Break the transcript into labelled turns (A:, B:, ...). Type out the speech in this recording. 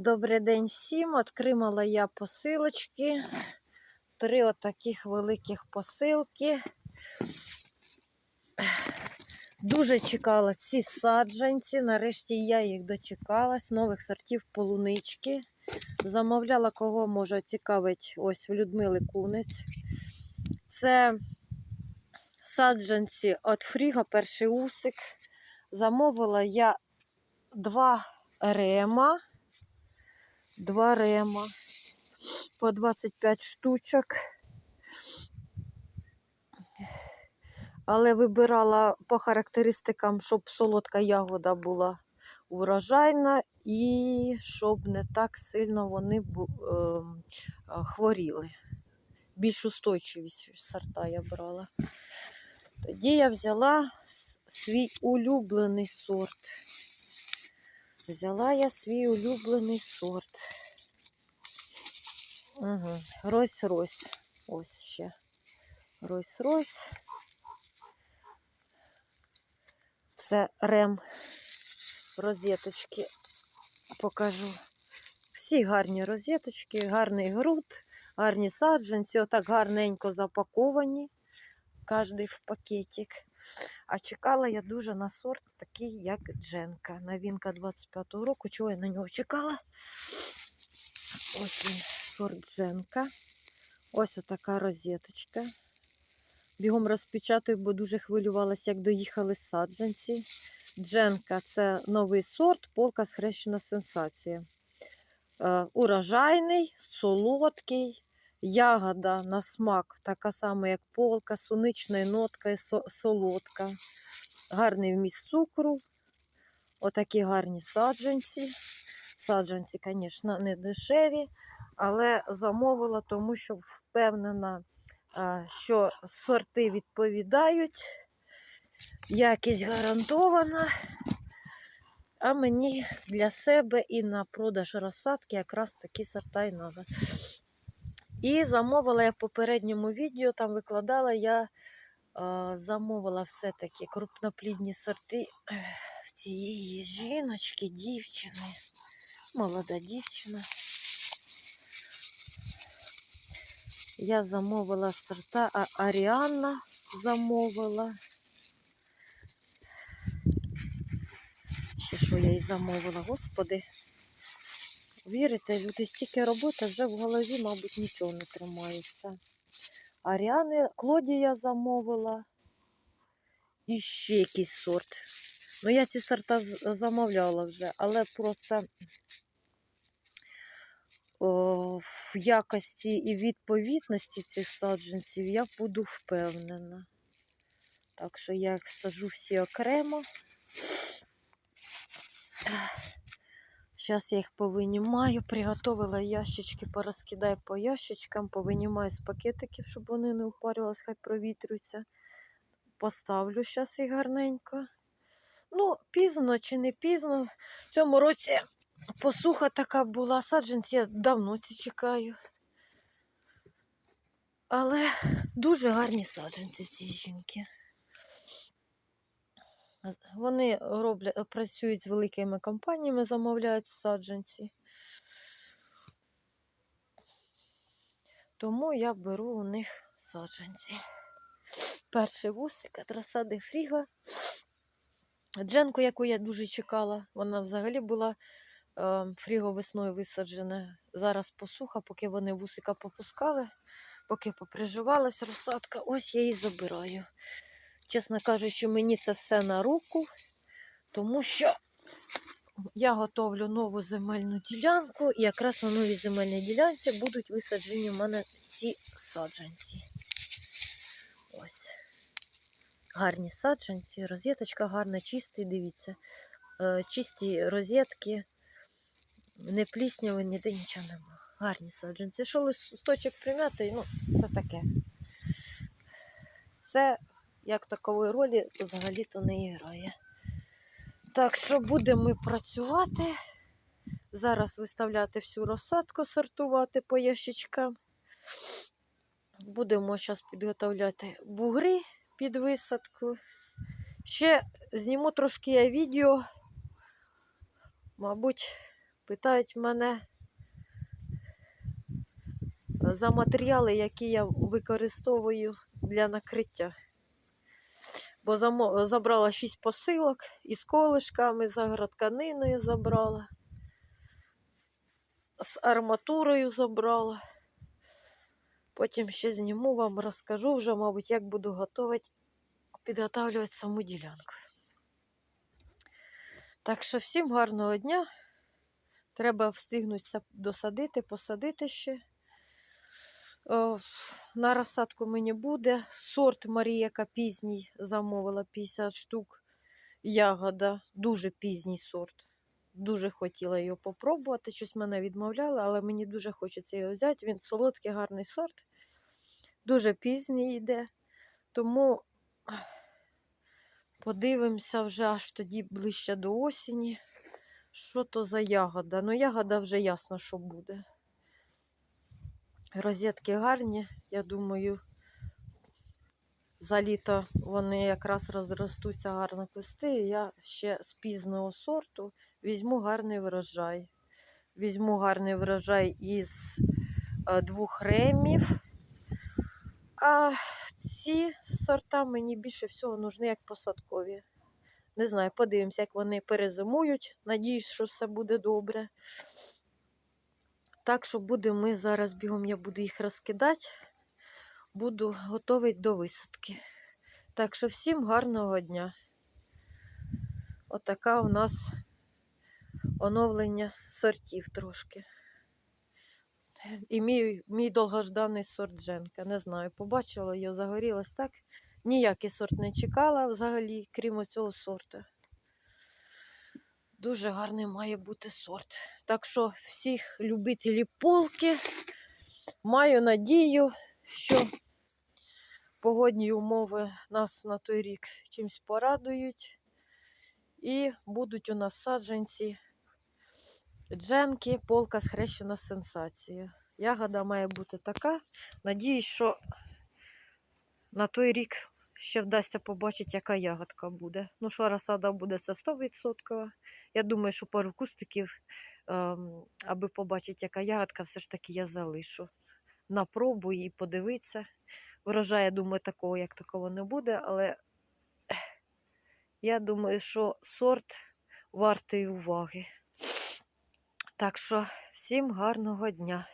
A: Добрий день всім. Отримала я посилочки. Три отаких великих посилки. Дуже чекала ці саджанці. Нарешті я їх дочекалась. Нових сортів полунички. Замовляла, кого може цікавить ось в Людмили Кунець. Це саджанці від Фріга, перший усик. Замовила я два рема. Два рема по 25 штучок. Але вибирала по характеристикам, щоб солодка ягода була урожайна і щоб не так сильно вони ем, е, хворіли. Більш устойчиві сорта я брала. Тоді я взяла свій улюблений сорт. Взяла я свій улюблений сорт. Угу. Рось-рось. Ось ще. Рось-рось. Це рем. Розеточки покажу. Всі гарні розеточки, гарний груд, гарні саджанці, отак гарненько запаковані. Кожний в пакетик. А чекала я дуже на сорт, такий, як Дженка. Новинка 25-го року. Чого я на нього чекала? Ось він, сорт Дженка. Ось отака розеточка. Бігом розпечатую, бо дуже хвилювалася, як доїхали саджанці. Дженка це новий сорт, полка схрещена сенсація. Е, урожайний, солодкий, ягода на смак, така сама, як полка, сунична нотка і солодка. Гарний вміст цукру. Отакі гарні саджанці. Саджанці, звісно, не дешеві, але замовила, тому що впевнена, що сорти відповідають, якість гарантована. А мені для себе і на продаж розсадки якраз такі сорта і треба. І замовила я в попередньому відео, там викладала я замовила все-таки крупноплідні сорти в цієї жіночки, дівчини, молода дівчина. Я замовила сорта, а Аріанна замовила. Ще що я їй замовила, господи. Вірите, люди стільки роботи вже в голові, мабуть, нічого не тримається. Аріани Клодія замовила. І ще якийсь сорт. Ну, я ці сорта замовляла вже, але просто о, в якості і відповідності цих саджанців я буду впевнена. Так що я їх саджу всі окремо. Зараз я їх повинімаю, приготувала ящички, порозкидаю по ящичкам, повинімаю з пакетиків, щоб вони не упарювалися, хай провітрюються. Поставлю зараз їх гарненько. Ну, пізно чи не пізно. В цьому році посуха така була, саджанці я давно ці чекаю. Але дуже гарні саджанці ці жінки. Вони роблять, працюють з великими компаніями, замовляють саджанці. Тому я беру у них саджанці. Перший вусик від розсади Фріга. Дженку, яку я дуже чекала, вона взагалі була е, фріго весною висаджена. Зараз посуха, поки вони вусика попускали, поки поприживалась розсадка, ось я її забираю. Чесно кажучи, мені це все на руку, тому що я готовлю нову земельну ділянку, і якраз на новій земельній ділянці будуть висаджені в мене ці саджанці. Ось. Гарні саджанці, розеточка гарна, чистий, дивіться. Е, Чисті розетки, не плісняви, ніде нічого нема. Гарні саджанці. Що листочок примятий, ну, це таке. Це як такової ролі взагалі-то не грає. Так що будемо ми працювати. Зараз виставляти всю розсадку, сортувати по ящичкам. Будемо зараз підготовляти бугри під висадку. Ще зніму трошки я відео, мабуть, питають мене за матеріали, які я використовую для накриття. Бо забрала 6 посилок із колишками, з агротканиною забрала, з арматурою забрала. Потім ще зніму вам, розкажу вже, мабуть, як буду готувати, підготавлювати саму ділянку. Так що всім гарного дня. Треба встигнутися досадити, посадити ще. О, на розсадку мені буде. Сорт Маріяка пізній замовила 50 штук. Ягода, дуже пізній сорт. Дуже хотіла його попробувати. Щось мене відмовляли, але мені дуже хочеться його взяти. Він солодкий, гарний сорт. Дуже пізній йде. Тому подивимося вже аж тоді ближче до осені. Що то за ягода? Ну, ягода вже ясно, що буде. Розетки гарні, я думаю, за літо вони якраз розростуться гарно кусти. Я ще з пізного сорту візьму гарний врожай. Візьму гарний врожай із е, двох ремів. А ці сорта мені більше всього нужні як посадкові. Не знаю, подивимося, як вони перезимують. Надіюсь, що все буде добре. Так що будемо ми зараз бігом, я буду їх розкидати, буду готовий до висадки. Так що всім гарного дня. Отака у нас оновлення сортів трошки. І мій, мій довгожданий сорт Женка. Не знаю, побачила його, загорілась так. Ніякий сорт не чекала взагалі, крім цього сорту. Дуже гарний має бути сорт. Так що всіх любителів полки маю надію, що погодні умови нас на той рік чимось порадують. І будуть у нас саджанці дженки, полка схрещена сенсацією. Ягода має бути така. Надіюсь, що на той рік ще вдасться побачити, яка ягодка буде. Ну, що розсада буде, це 100%. Я думаю, що пару кустиків, ем, аби побачити, яка ягодка, все ж таки я залишу. На пробу і подивитися. Врожаю, думаю, такого, як такого не буде, але я думаю, що сорт вартий уваги. Так що всім гарного дня.